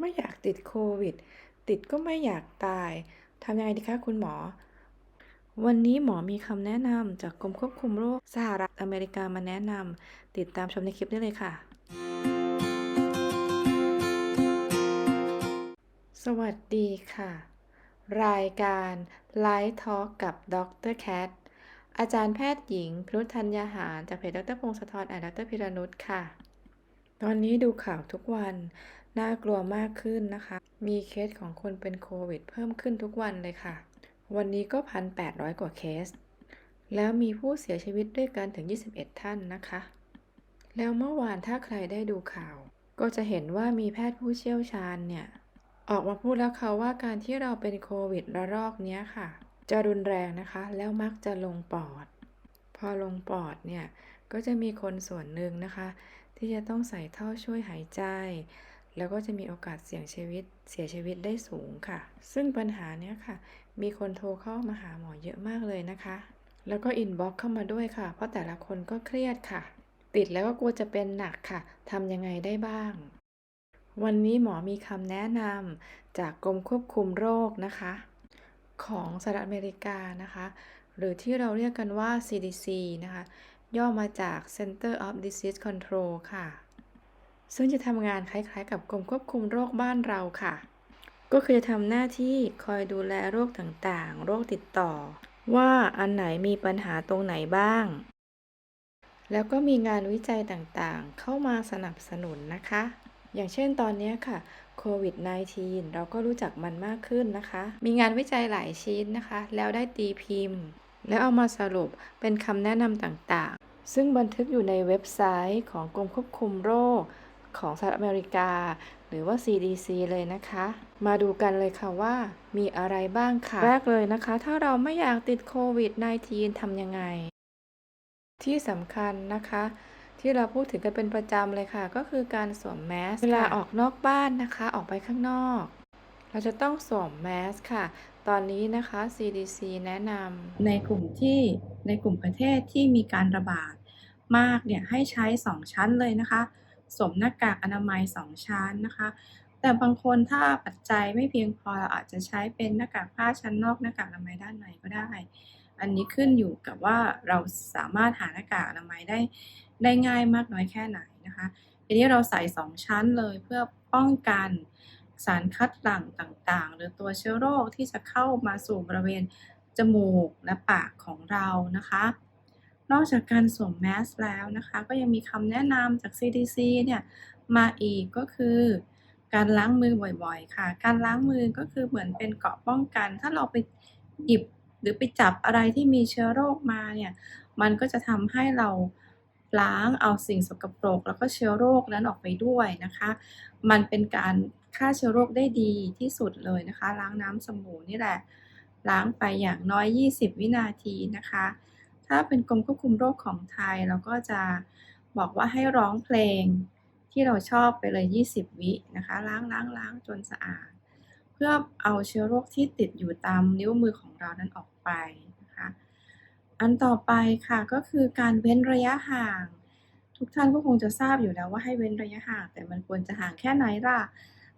ไม่อยากติดโควิด ติดก็ไม่อยากตายทำยังไงดีคะคุณหมอ วันนี้หมอมีคำแนะนำจากกรมควบคุมโรคสหรัฐอเมริกามาแนะนำติดตามชมในคลิปได้เลยค่ะ สวัสดีค่ะ รายการไลฟ์ทอ l k กับดรแคทอาจารย์แพทย์หญิงพิรุธัญญาหารจากเพจดรพงศธรอ่านดรพิรนุชค่ะ ตอนนี้ดูข่าวทุกวัน น่ากลัวมากขึ้นนะคะ มีเคสของคนเป็นโควิด เพิ่มขึ้นทุกวันเลยค่ะ วันนี้ก็ 1,800 กว่าเคส แล้วมีผู้เสียชีวิตด้วยกันถึง 21 ท่านนะคะ แล้วเมื่อวานถ้าใครได้ดูข่าว ก็จะเห็นว่ามีแพทย์ผู้เชี่ยวชาญเนี่ย ออกมาพูดแล้วค่ะว่าการที่เราเป็นโควิดระลอกเนี้ยค่ะ จะรุนแรงนะคะ แล้วมักจะลงปอด พอลงปอดเนี่ย ก็จะมีคนส่วนหนึ่งนะคะ ที่จะต้องใส่ท่อช่วยหายใจ แล้วก็จะมีโอกาสเสี่ยงชีวิตเสียชีวิตได้สูงค่ะ ซึ่งปัญหาเนี้ยค่ะ มีคนโทรเข้ามาหาหมอเยอะมากเลยนะคะ แล้วก็อินบ็อกเข้ามาด้วยค่ะ เพราะแต่ละคนก็เครียดค่ะ ติดแล้วก็กลัวจะเป็นหนักค่ะทำยังไงได้บ้าง วันนี้หมอมีคำแนะนำจากกรมควบคุมโรคนะคะ ของสหรัฐอเมริกานะคะ หรือที่เราเรียกกันว่า CDC นะคะ ย่อมาจาก Center of Disease Control ค่ะ ซึ่งจะทำงานคล้ายๆ กับกรมควบคุมโรคบ้านเราค่ะ ก็คือจะทำหน้าที่คอยดูแลโรคต่างๆ โรคติดต่อ ว่าอันไหนมีปัญหาตรงไหนบ้าง แล้วก็มีงานวิจัยต่างๆ เข้ามาสนับสนุนนะคะ อย่างเช่นตอนนี้ค่ะโควิด -19 เราก็รู้จักมันมากขึ้นนะคะ มีงานวิจัยหลายชิ้นนะคะ แล้วได้ตีพิมพ์ แล้วเอามาสรุปเป็นคำแนะนำต่างๆ ซึ่งบันทึกอยู่ในเว็บไซต์ของกรมควบคุมโรค ของสหรัฐอเมริกา หรือว่า CDC เลยนะคะ มาดูกันเลยค่ะว่ามีอะไรบ้างค่ะ แรกเลยนะคะ ถ้าเราไม่อยากติดโควิด -19 ทำยังไง ที่สำคัญนะคะที่เราพูดถึงกันเป็นประจำเลยค่ะ ก็คือการสวมแมสเวลาออกนอกบ้านนะคะ ออกไปข้างนอก เราจะต้องสวมแมสค่ะ ตอนนี้นะคะ CDC แนะนำในกลุ่มที่ในกลุ่มประเทศที่มีการระบาดมากเนี่ยให้ใช้ 2 ชั้นเลยนะคะ สวมหน้ากากอนามัย 2 ชั้นนะคะ แต่บางคนถ้าปัจจัยไม่เพียงพอเราอาจจะใช้เป็นหน้ากากผ้าชั้นนอกหน้ากากอนามัยด้านในก็ได้ อันนี้ขึ้นอยู่กับว่าเราสามารถหาหน้ากากอนามัยได้ได้ง่ายมากน้อยแค่ไหนนะคะทีนี้เราใส่ 2 ชั้นเลยเพื่อป้องกันสารคัดหลั่งต่างๆ หรือตัวเชื้อโรคที่จะเข้ามาสู่บริเวณจมูกและปากของเรานะคะ นอกจากการสวมแมสแล้วนะคะ ก็ยังมีคำแนะนำจาก CDC เนี่ยมาอีกก็คือ การล้างมือบ่อยๆ ค่ะ การล้างมือก็คือเหมือนเป็นเกราะป้องกัน ถ้าเราไปหยิบหรือไปจับอะไรที่มีเชื้อโรคมาเนี่ยมันก็จะทำให้เราล้างเอาสิ่งสกปรก แล้วก็เชื้อโรคนั้นออกไปด้วยนะคะ มันเป็นการฆ่าเชื้อโรคได้ดีที่สุดเลยนะคะ ล้างน้ำสบู่นี่แหละ ล้างไปอย่างน้อย 20 วินาทีนะคะ ถ้าเป็นกรมควบคุมโรคของไทยเราก็จะบอกว่าให้ร้องเพลงที่เราชอบไปเลย 20 วินะคะล้างล้างล้างจนสะอาด เพื่อเอาเชื้อโรคที่ติดอยู่ตามนิ้วมือของเรานั้นออกไปนะคะอันต่อไปค่ะก็คือการเว้นระยะห่าง ทุกท่านก็คงจะทราบอยู่แล้วว่าให้เว้นระยะห่าง แต่มันควรจะห่างแค่ไหนล่ะ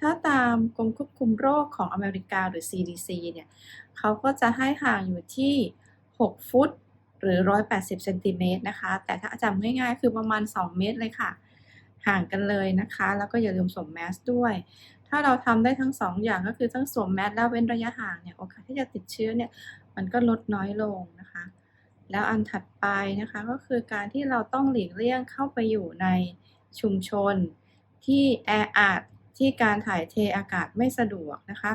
ถ้าตามกรมควบคุมโรคของอเมริกาหรือ CDC เนี่ยเขาก็จะให้ห่างอยู่ที่ 6 ฟุต หรือ 180เซนติเมตรนะคะ แต่ถ้าจำง่ายๆ คือประมาณ 2 เมตรเลยค่ะ ห่างกันเลยนะคะ แล้วก็อย่าลืมสวมแมสด้วย ถ้าเราทำได้ทั้ง 2 อย่างก็คือทั้งสวมแมสแล้วเว้นระยะห่างเนี่ย โอกาสที่จะติดเชื้อเนี่ย มันก็ลดน้อยลงนะคะ แล้วอันถัดไปนะคะก็คือการที่เราต้องหลีกเลี่ยงเข้าไปอยู่ในชุมชนที่แออัดที่การถ่ายเทอากาศไม่สะดวกนะคะ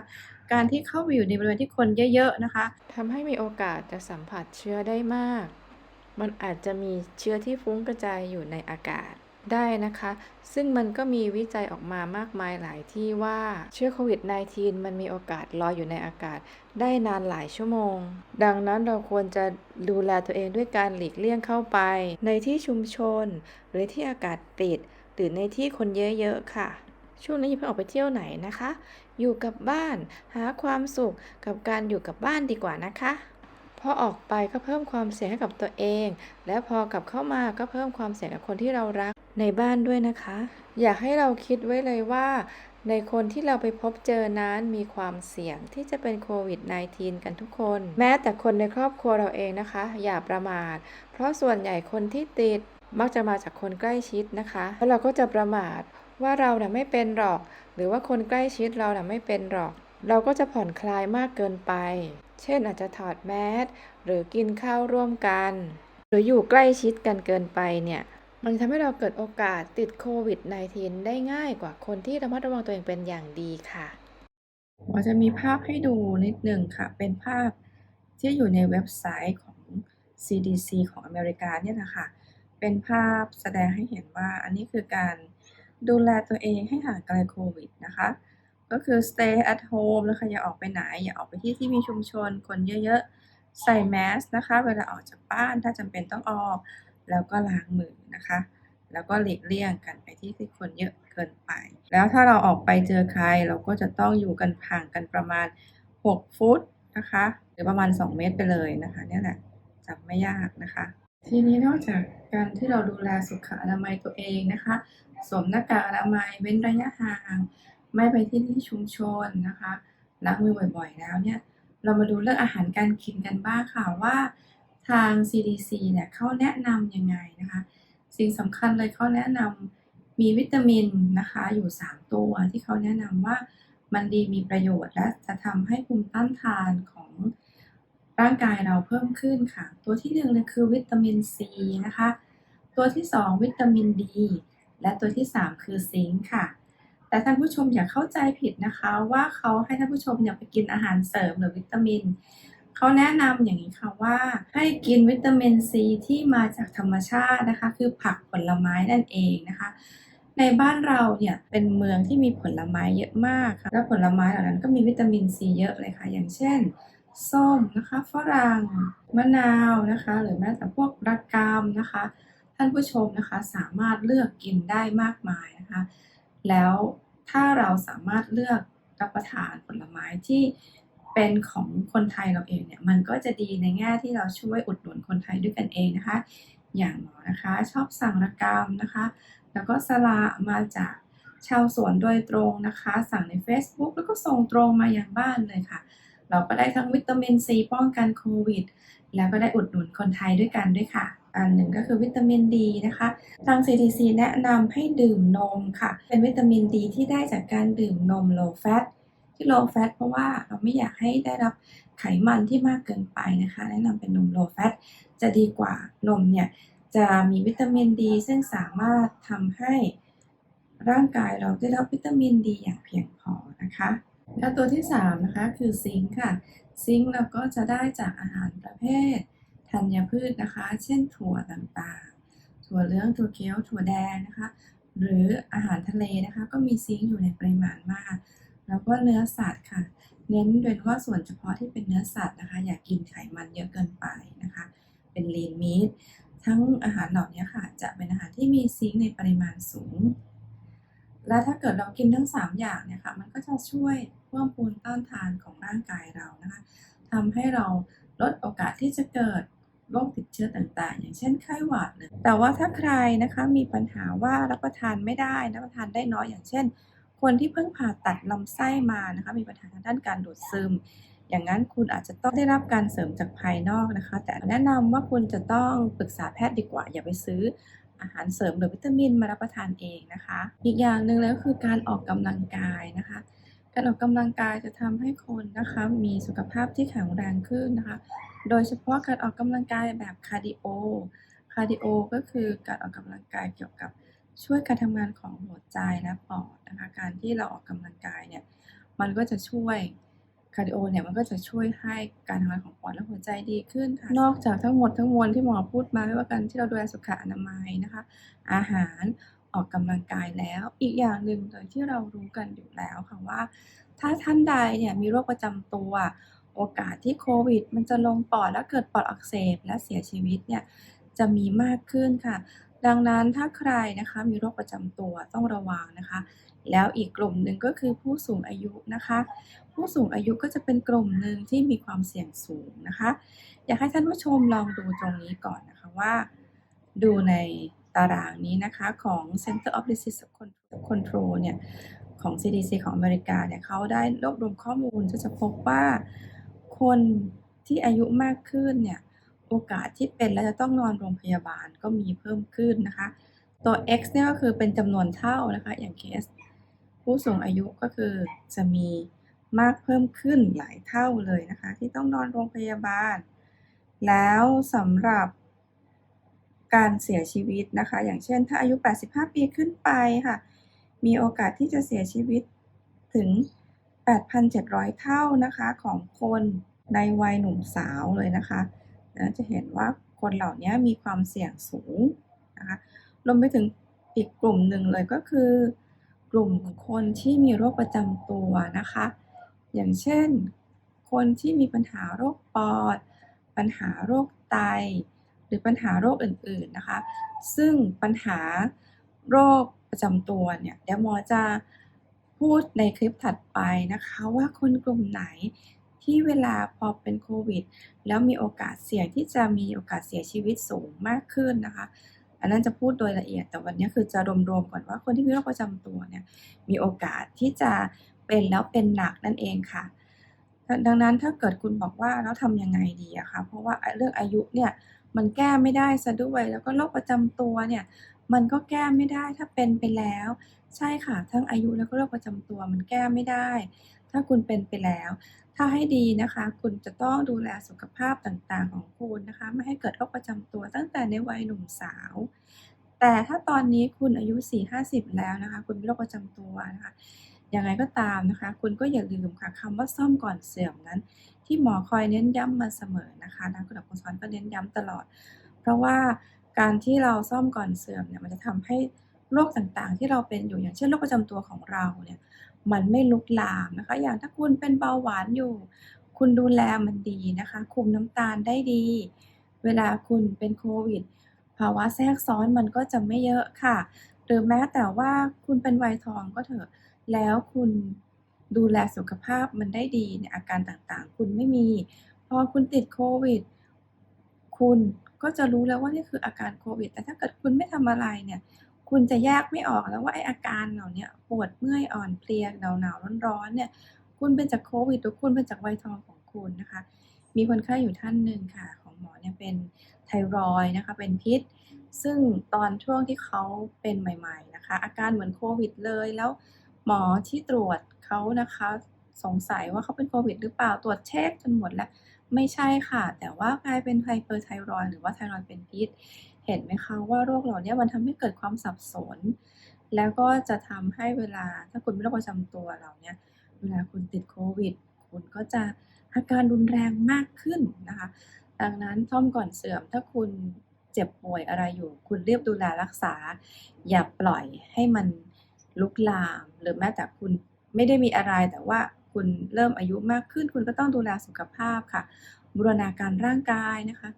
การที่เข้าไปอยู่ในบริเวณที่คนเยอะๆนะคะทำให้มีโอกาสจะสัมผัสเชื้อได้มาก มันอาจจะมีเชื้อที่ฟุ้งกระจายอยู่ในอากาศได้นะคะ ซึ่งมันก็มีวิจัยออกมามากมายหลายที่ว่าเชื้อโควิด -19 มันมีโอกาสลอยอยู่ในอากาศ ได้นานหลายชั่วโมง ดังนั้นเราควรจะดูแลตัวเองด้วยการหลีกเลี่ยงเข้าไป ในที่ชุมชน หรือที่อากาศปิด หรือในที่คนเยอะๆค่ะ ช่วงนี้อย่าเพิ่งออกไปเที่ยวไหนนะคะ อยู่กับบ้านหาความสุขกับการอยู่กับบ้านดีกว่านะคะพอออกไปก็เพิ่มความเสี่ยงให้กับตัวเอง และพอกลับเข้ามาก็เพิ่มความเสี่ยงกับคนที่เรารักในบ้านด้วยนะคะ อยากให้เราคิดไว้เลยว่า ในคนที่เราไปพบเจอนั้นมีความเสี่ยงที่จะเป็นโควิด -19 กันทุกคน แม้แต่คนในครอบครัวเราเองนะคะ อย่าประมาท เพราะส่วนใหญ่คนที่ติดมักจะมาจากคนใกล้ชิดนะคะ แล้วเราก็จะประมาท ว่าเราน่ะไม่เป็นหรอก หรือว่าคนใกล้ชิดเราน่ะไม่เป็นหรอก เราก็จะผ่อนคลายมากเกินไป เช่นอาจจะถอดแมสหรือกินข้าวร่วมกัน หรืออยู่ใกล้ชิดกันเกินไปเนี่ยมันทำให้เราเกิดโอกาสติดโควิด -19 ได้ง่ายกว่าคนที่ระมัดระวังตัวเองเป็นอย่างดีค่ะหมอจะมีภาพให้ดูนิดหนึ่งค่ะ เป็นภาพที่อยู่ในเว็บไซต์ของ CDC ของอเมริกาเนี่ยนะคะ เป็นภาพแสดงให้เห็นว่าอันนี้คือการ ดูแลตัวเองให้ห่างไกลโควิดนะคะ ก็คือ stay at home นะคะอย่าออกไปไหน อย่าออกไปที่ที่มีชุมชนคนเยอะๆ ใส่แมสนะคะ เวลาออกจากบ้านถ้าจำเป็นต้องออก แล้วก็ล้างมือนะคะ แล้วก็หลีกเลี่ยงกันไปที่ที่คนเยอะเกินไป แล้วถ้าเราออกไปเจอใครเราก็จะต้องอยู่กันห่างกันประมาณ 6 ฟุตนะคะ หรือประมาณ 2 เมตรไปเลยนะคะเนี่ยแหละจับไม่ยากนะคะทีนี้นอกจากการที่เราดูแลสุขอนามัยตัวเองนะคะ สวมหน้ากากอนามัยเว้นระยะห่าง ไม่ไปที่ที่ชุมชนนะคะล้างมือบ่อยๆ แล้วเนี่ย เรามาดูเรื่องอาหารการกินกันบ้างค่ะว่าทาง CDC เนี่ยเขาแนะนำยังไงนะคะ สิ่งสำคัญเลยเขาแนะนำมีวิตามินนะคะอยู่ 3 ตัวที่เขาแนะนำว่ามันดีมีประโยชน์และจะทำให้ภูมิต้านทานของร่างกายเราเพิ่มขึ้นค่ะ ตัวที่หนึ่งเลยคือวิตามินซีนะคะ ตัวที่ 2 วิตามินดี และตัวที่ 3 คือซิงค์ค่ะ แต่ท่านผู้ชมอย่าเข้าใจผิดนะคะว่าเขาให้ท่านผู้ชมเนี่ยไปกินอาหารเสริมหรือวิตามิน เขาแนะนำอย่างนี้ค่ะว่า ให้กินวิตามินซีที่มาจากธรรมชาตินะคะ คือผักผลไม้นั่นเองนะคะในบ้านเราเนี่ยเป็นเมืองที่มีผลไม้เยอะมากค่ะและผลไม้เหล่านั้นก็มีวิตามินซีเยอะเลยค่ะ อย่างเช่น ส้มนะคะฝรั่งมะนาวนะคะ หรือแม้แต่พวกระกำนะคะ ท่านผู้ชมนะคะสามารถเลือกกินได้มากมายนะคะ แล้วถ้าเราสามารถเลือกรับประทานผลไม้ที่เป็นของคนไทยเราเองเนี่ยมันก็จะดีในแง่ที่เราช่วยอุดหนุนคนไทยด้วยกันเองนะคะ อย่างหมอนะคะชอบสั่งระกำนะคะ แล้วก็สละมาจากชาวสวนโดยตรงนะคะ สั่งใน Facebook แล้วก็ส่งตรงมายังบ้านเลยค่ะ เราก็ได้ทั้งวิตามินซีป้องกันโควิด แล้วก็ได้อุดหนุนคนไทยด้วยกันด้วยค่ะ อันหนึ่งก็คือวิตามินดีนะคะทาง CDC แนะนำให้ดื่มนมค่ะ เป็นวิตามินดีที่ได้จากการดื่มนม low fat ที่ low fat เพราะว่าเราไม่อยากให้ได้รับไขมันที่มากเกินไปนะคะ แนะนำเป็นนม low fat จะดีกว่านมเนี่ยจะมีวิตามินดี ซึ่งสามารถทำให้ร่างกายเราได้รับวิตามินดีอย่างเพียงพอนะคะและตัวที่3นะคะคือซิงค์ค่ะ ซิงค์เราก็จะได้จากอาหารประเภท ธัญพืชนะคะ เช่นถั่วต่างๆ ถั่วเหลือง ถั่วเขียว ถั่วแดงนะคะ หรืออาหารทะเลนะคะ ก็มีซิงค์อยู่ในปริมาณมาก แล้วก็เนื้อสัตว์ค่ะ เน้นโดยเฉพาะส่วนเฉพาะที่เป็นเนื้อสัตว์นะคะ อย่ากกินไขมันเยอะเกินไปนะคะ เป็นลีนมีททั้งอาหารเหล่านี้ค่ะ จะเป็นอาหารที่มีซิงค์ในปริมาณสูง และถ้าเกิดเรากินทั้ง 3 อย่างเนี่ยค่ะ มันก็จะช่วยเพิ่มภูมิต้านทานของร่างกายเรานะคะทำให้เราลดโอกาสที่จะเกิด โรคติดเชื้อต่างๆ อย่างเช่นไข้หวัดเลยแต่ว่าถ้าใครนะคะมีปัญหาว่ารับประทานไม่ได้ รับประทานได้น้อยอย่างเช่น คนที่เพิ่งผ่าตัดลำไส้มานะคะมีปัญหาทางด้านการดูดซึม อย่างนั้นคุณอาจจะต้องได้รับการเสริมจากภายนอกนะคะ แต่แนะนำว่าคุณจะต้องปรึกษาแพทย์ดีกว่า อย่าไปซื้ออาหารเสริมหรือวิตามินมารับประทานเองนะคะ อีกอย่างหนึ่งแล้วคือการออกกำลังกายนะคะ การออกกำลังกายจะทำให้คนนะคะมีสุขภาพที่แข็งแรงขึ้นนะคะ โดยเฉพาะการออกกำลังกายแบบคาร์ดิโอ คาร์ดิโอก็คือการออกกำลังกายเกี่ยวกับช่วยการทำงานของหัวใจและปอดนะคะ การที่เราออกกำลังกายเนี่ยมันก็จะช่วยคาร์ดิโอเนี่ยมันก็จะช่วยให้การทำงานของปอดและหัวใจดีขึ้นค่ะ นอกจากทั้งหมดทั้งมวลที่หมอพูดมาไม่ว่าการที่เราดูแลสุขอนามัยนะคะ อาหาร ออกกำลังกายแล้ว อีกอย่างหนึ่งเลยที่เรารู้กันอยู่แล้วค่ะว่า ถ้าท่านใดเนี่ยมีโรคประจำตัว โอกาสที่โควิด มันจะลงปอดแล้วเกิดปอดอักเสบและเสียชีวิตเนี่ยจะมีมากขึ้นค่ะ ดังนั้นถ้าใครนะคะมีโรคประจำตัวต้องระวังนะคะ แล้วอีกกลุ่มหนึ่งก็คือผู้สูงอายุนะคะ ผู้สูงอายุก็จะเป็นกลุ่มหนึ่งที่มีความเสี่ยงสูงนะคะ อยากให้ท่านผู้ชมลองดูตรงนี้ก่อนนะคะว่า ดูใน ตารางนี้นะคะของ Center of Disease Control เนี่ยของ CDC ของอเมริกาเนี่ยเขาได้รวบรวมข้อมูลก็จะพบว่าคนที่อายุมากขึ้นเนี่ยโอกาสที่เป็นและจะต้องนอนโรงพยาบาลก็มีเพิ่มขึ้นนะคะ ตัว x เนี่ยก็คือเป็นจำนวนเท่านะคะ อย่างเคส ผู้สูงอายุก็คือจะมีมากเพิ่มขึ้นหลายเท่าเลยนะคะ ที่ต้องนอนโรงพยาบาล แล้วสำหรับ การเสียชีวิตนะคะ อย่างเช่น ถ้าอายุ 85 ปีขึ้นไปค่ะ มีโอกาสที่จะเสียชีวิตถึง 8,700 เท่านะคะของคนในวัยหนุ่มสาวเลยนะคะนะจะเห็นว่าคนเหล่านี้มีความเสี่ยงสูงนะคะรวมไปถึงอีกกลุ่มหนึ่งเลยก็คือ กลุ่มคนที่มีโรคประจำตัวนะคะ อย่างเช่น คนที่มีปัญหาโรคปอด ปัญหาโรคไต รือปัญหาโรคอื่นๆนะคะ ซึ่งปัญหาโรคประจำตัวเนี่ยเดี๋ยวหมอจะพูดในคลิปถัดไปนะคะว่าคนกลุ่มไหนที่เวลาพอเป็นโควิด แล้วมีโอกาสเสี่ยงที่จะมีโอกาสเสียชีวิตสูงมากขึ้นนะคะ อันนั้นจะพูดโดยละเอียดแต่วันนี้คือจะรวมๆก่อนว่าคนที่มีโรคประจำตัวเนี่ยมีโอกาสที่จะเป็นแล้วเป็นหนักนั่นเองค่ะ ดังนั้นถ้าเกิดคุณบอกว่าแล้วทำยังไงดีอะคะเพราะว่าเรื่องอายุเนี่ย มันแก้ไม่ได้ซะด้วย แล้วก็โรคประจำตัวเนี่ยมันก็แก้ไม่ได้ถ้าเป็นไปแล้ว ใช่ค่ะ ทั้งอายุแล้วก็โรคประจำตัวมันแก้ไม่ได้ ถ้าคุณเป็นไปแล้ว ถ้าให้ดีนะคะ คุณจะต้องดูแลสุขภาพต่างๆ ของคุณนะคะ ไม่ให้เกิดโรคประจำตัวตั้งแต่ในวัยหนุ่มสาว แต่ถ้าตอนนี้คุณอายุ 4-50 แล้วนะคะ คุณมีโรคประจำตัวนะคะยังไงก็ตามนะคะ คุณก็อย่าลืมค่ะคำว่าซ่อมก่อนเสื่อมนั้น ที่หมอคอยเน้นย้ำมาเสมอนะคะนะคุณหมอคุณสอนก็เน้นย้ำตลอด เพราะว่าการที่เราซ่อมก่อนเสื่อมเนี่ยมันจะทำให้โรคต่างๆ ที่เราเป็นอยู่อย่างเช่นโรคประจำตัวของเราเนี่ยมันไม่ลุกลามนะคะ อย่างถ้าคุณเป็นเบาหวานอยู่ คุณดูแลมันดีนะคะ คุมน้ำตาลได้ดี เวลาคุณเป็นโควิด ภาวะแทรกซ้อนมันก็จะไม่เยอะค่ะ หรือแม้แต่ว่าคุณเป็นวัยทองก็เถอะ แล้วคุณ ดูแลสุขภาพมันได้ดีเนี่ยอาการต่างๆ คุณไม่มีพอคุณติดโควิด คุณก็จะรู้แล้วว่านี่คืออาการโควิด แต่ถ้าเกิดคุณไม่ทำอะไรเนี่ย คุณจะแยกไม่ออกแล้วว่าไออาการเหล่านี้ปวดเมื่อยอ่อนเพลียหนาวหนาวร้อนร้อนๆเนี่ย คุณเป็นจากโควิดหรือคุณเป็นจากไวทองของคุณนะคะ มีคนไข้อยู่ท่านหนึ่งค่ะ ของหมอเนี่ยเป็นไทรอยนะคะเป็นพิษ ซึ่งตอนช่วงที่เขาเป็นใหม่ ๆนะคะ อาการเหมือนโควิดเลยแล้วหมอที่ตรวจ เขานะคะ สงสัยว่าเขาเป็นโควิดหรือเปล่าตรวจเช็คจนหมดแล้ว ไม่ใช่ค่ะ แต่ว่ากลายเป็นไฮเปอร์ไทรอยหรือว่าไทรอยเป็นพิษ เห็นไหมคะว่าโรคเหล่านี้มันทำให้เกิดความสับสน แล้วก็จะทำให้เวลาถ้าคุณไมีโรคประจำตัวเหล่านี้เวลาคุณติดโควิด คุณก็จะอาการรุนแรงมากขึ้นนะคะ ดังนั้นซ่อมก่อนเสื่อมถ้าคุณเจ็บป่วยอะไรอยู่ คุณเรียบดูแลรักษา อย่าปล่อยให้มันลุกลาม หรือแม้แต่คุณ ไม่ได้มีอะไรแต่ว่าคุณเริ่มอายุมากขึ้น คุณก็ต้องดูแลสุขภาพค่ะบูรณาการร่างกายนะคะ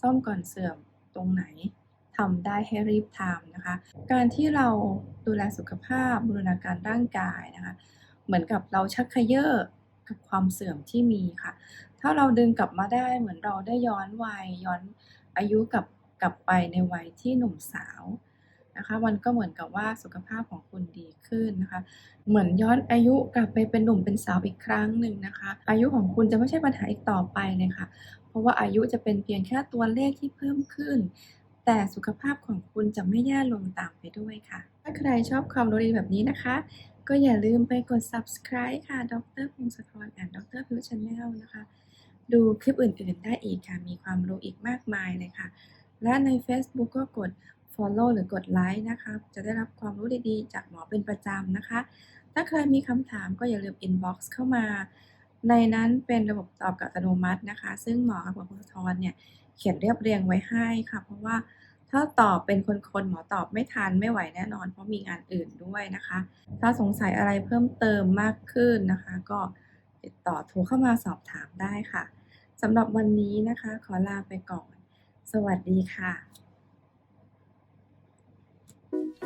ซ่อมก่อนเสื่อมตรงไหนทำได้ให้รีบทำนะคะ การที่เราดูแลสุขภาพบูรณาการร่างกายนะคะ เหมือนกับเราชักเขย่อกับความเสื่อมที่มีค่ะ ถ้าเราดึงกลับมาได้เหมือนเราได้ย้อนวัยย้อนอายุกลับกลับไปในวัยที่หนุ่มสาว นะคะมันก็เหมือนกับว่าสุขภาพของคุณดีขึ้นนะคะ เหมือนย้อนอายุกลับไปเป็นหนุ่มเป็นสาวอีกครั้งหนึ่งนะคะ อายุของคุณจะไม่ใช่ปัญหาอีกต่อไปเลยค่ะ เพราะว่าอายุจะเป็นเพียงแค่ตัวเลขที่เพิ่มขึ้น แต่สุขภาพของคุณจะไม่แย่ลงตามไปด้วยค่ะ ถ้าใครชอบความรู้ดีแบบนี้นะคะ ก็อย่าลืมไปกด subscribe ค่ะ ดรพงศธรและดรพิวชแนลนะคะ ดูคลิปอื่นๆได้อีกค่ะ มีความรู้อีกมากมายเลยค่ะ และใน Facebook ก็กด follow หรือกดไลค์นะคะ จะได้รับความรู้ดีๆ จากหมอเป็นประจำนะคะ ถ้าใครมีคำถามก็อย่าลืม inbox เข้ามา ในนั้นเป็นระบบตอบกับอัตโนมัตินะคะ ซึ่งหมอกับหมอพงศธรเนี่ยเขียนเรียบเรียงไว้ให้ค่ะ เพราะว่าถ้าตอบเป็นคนๆหมอตอบไม่ทันไม่ไหวแน่นอน เพราะมีงานอื่นด้วยนะคะ ถ้าสงสัยอะไรเพิ่มเติมมากขึ้นนะคะ ก็ติดต่อโทรเข้ามาสอบถามได้ค่ะสำหรับวันนี้นะคะ ขอลาไปก่อน สวัสดีค่ะ thank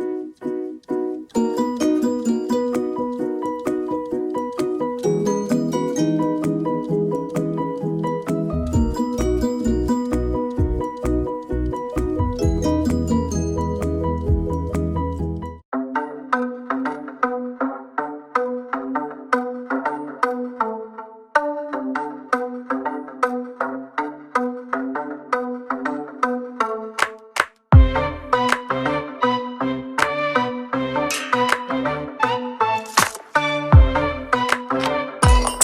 you